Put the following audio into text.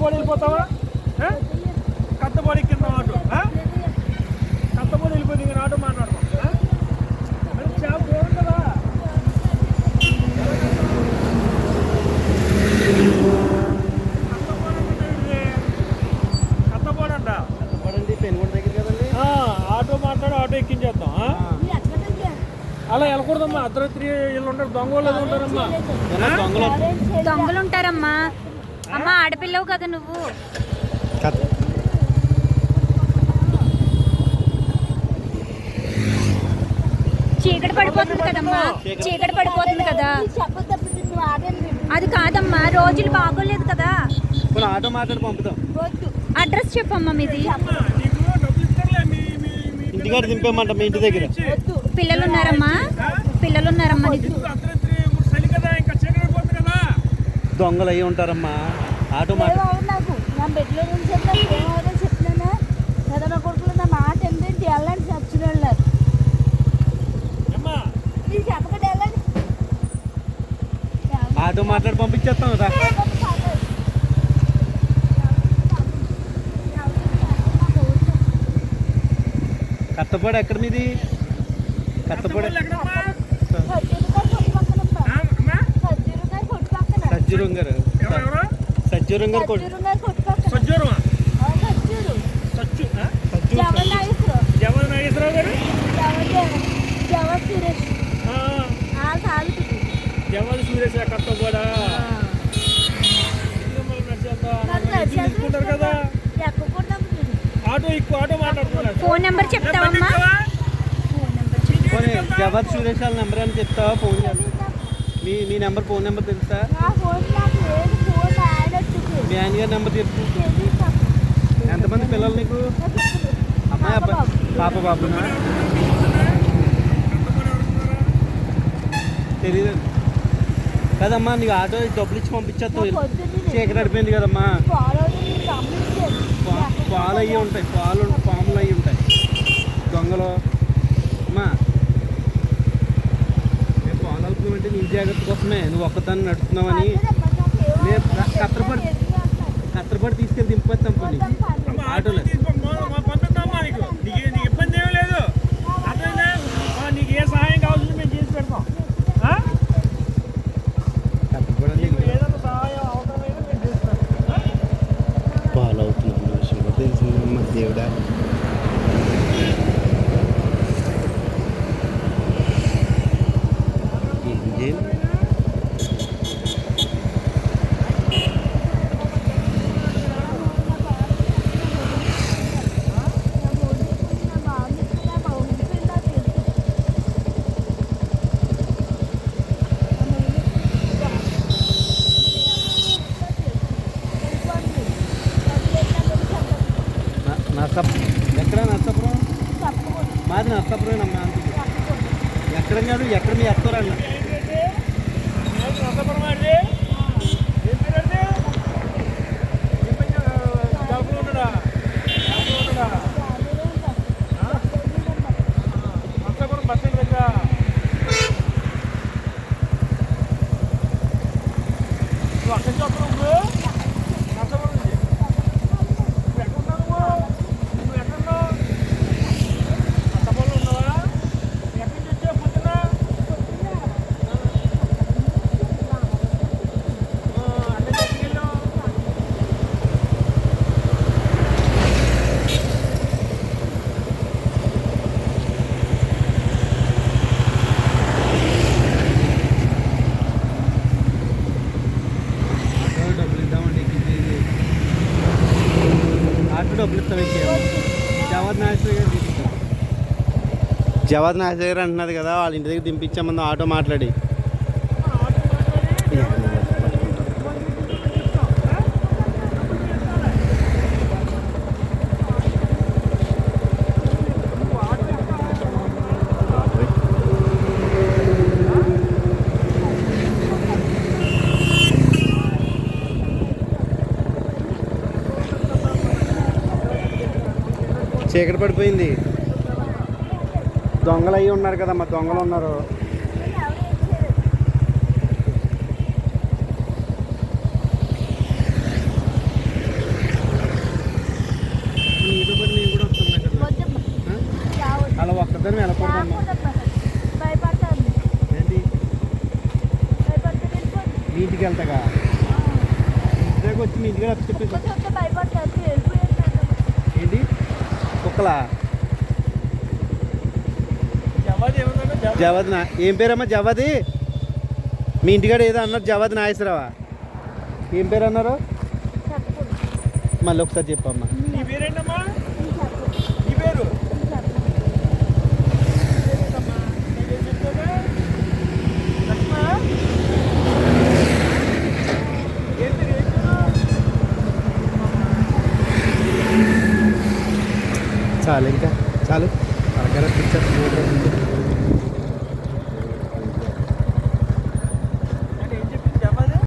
కత్తబడి వెళ్ళిపోతావా? కత్తబడి కింద ఆటో? కత్తబడి వెళ్ళిపోతే ఇంకా ఆటో? మరి చేప దూరం కదా. కత్తబడి అంట పడండి పెనుగొండ దగ్గర కదండి. ఆ, ఆటో మాట్లాడి ఆటో ఎక్కించేద్దాం ఆ? అలా వెళ్ళకూడదమ్మా. అర్ధరాత్రి వీళ్ళు ఉంటారు దొంగ వాళ్ళు ఏదో ఉంటారమ్మా. దొంగలు? దొంగలు ఉంటారమ్మా. అమ్మ ఆడపిల్లవు కదా నువ్వు. చీకటి పడిపోతుంది కదమ్మా. చీకటి పడిపోతుంది కదా. అది కాదమ్మా రోజులు బాగోలేదు కదా. అడ్రస్ చెప్పమ్మా మీది. ఇంటికాడ దింపేమంట మీ ఇంటి దగ్గర. పిల్లలు ఉన్నారమ్మా పిల్లలు ఉన్నారమ్మా నీకు ఎందుకు అర్ధరాత్రి ఇప్పుడు చలి కదా ఇంకా చీకటి అయిపోతుంది కదా దొంగలు అయ్యి ఉంటారమ్మా. ఆటో మాట్లాడి నాకు? నా బెడ్లో నుంచి ఏమవుతుందో చెప్తున్నానా కదా నా కొడుకులు నా మాట ఏంటంటే వెళ్ళండి చచ్చిన వెళ్ళారు అమ్మా మీరు చెప్పకండి వెళ్ళండి ఆటో మాట్లాడి పంపించేస్తాం రా. కట్టపాడు ఎక్కడ మీది? కట్టపాడు సజ్జూరం గారు. సజ్జూరం గారు సజ్జూరు? జవన్ నాగేశ్వరరావు. గారు? సురేష్. తీసుకుంటారు కదా. ఆటో ఎక్కువ ఆటో మాట్లాడుతున్నారు. ఫోన్ నెంబర్ చెప్తావమ్మా పోనీ జవహర్ సురేష్ వాళ్ళ నెంబర్ అని చెప్తావా? ఫోన్ మీ మీ నెంబర్ ఫోన్ నెంబర్ తెలుసా? నా ఫోన్ నాకు లేదు ఫోన్ ఆడొచ్చుకు మీ ఆయన గారి నెంబర్ చెప్పు ఎంతమంది పిల్లలు నీకు? అమ్మాయి అబ్బాయి పాప బాబునా? తెలీదు. కదమ్మా నీకు ఆటో డబ్బులు ఇచ్చి పంపించేస్తావు. చీకటి నడిపోయింది కదమ్మా. పాలు అయ్యి ఉంటాయి. పాలు పాములు అయ్యి ఉంటాయి దొంగలు అమ్మా నేను పాలు అలుపుకుంటే నీ జాగ్రత్త కోసమే నువ్వు ఒక్కదాన్ని నడుపుతున్నావని రా- కత్తెరపడి. కత్తెరపాటు తీసుకెళ్ళి దింపేస్తాం పని ఆటోలో న- ఎక్కడ నర్సాపురం మాది నర్సాపురమేనమ్మా అందుకు ఎక్కడ కాదు ఎక్కడ మీ ఎత్తారన్న అక్కడ చెప్పడం రసపురం అండి ఏం పేరండి ఏం పని జాబులో ఉన్నాడా జాబులో ఉన్నాడా ఆ? రసపురం బస్ స్టాండ్ దగ్గర నువ్వు అక్కడి నుంచి వస్తున్నావు నువ్వు రసపురం నుంచి నువ్వు ఎక్కడ ఉన్నావు నువ్వు నువ్వు ఎక్కడ ఉన్నావు రసపురంలో ఉన్నావా ఎక్కడి నుంచి వచ్చావు పొద్దున్న అంటే తీసుకెళ్ళాం ఆటో డబ్బులు ఇద్దామండి ఎక్కించేది ఆటో డబ్బులు ఇస్తాం జవాద్ నాగేశ్వర గారు తీసుకుంటారు జవాద్ గారు కదా వాళ్ళ ఇంటి దగ్గర దింపించామని ఆటో మాట్లాడి. చీకటి పడిపోయింది. దొంగలు అయ్యి ఉన్నారు కదా మా దొంగలు ఉన్నారు. అలా ఒక్కదాన్ని వెళ్ళకూడదమ్మా నీటికి వెళ్తాగా? ఇంటి వచ్చి నీటిగా చెప్పేసి. ఏంటి? కుక్కలా. జవాది నా ఏం పేరమ్మా జవాది? మీ ఇంటికాడ ఏదో అన్నారు జవాద్ నాగేశ్వరరావా? ఏం పేరు అన్నారు? మళ్ళీ ఒకసారి చెప్పమ్మా. चालेल का? चालू घरात पिक्चर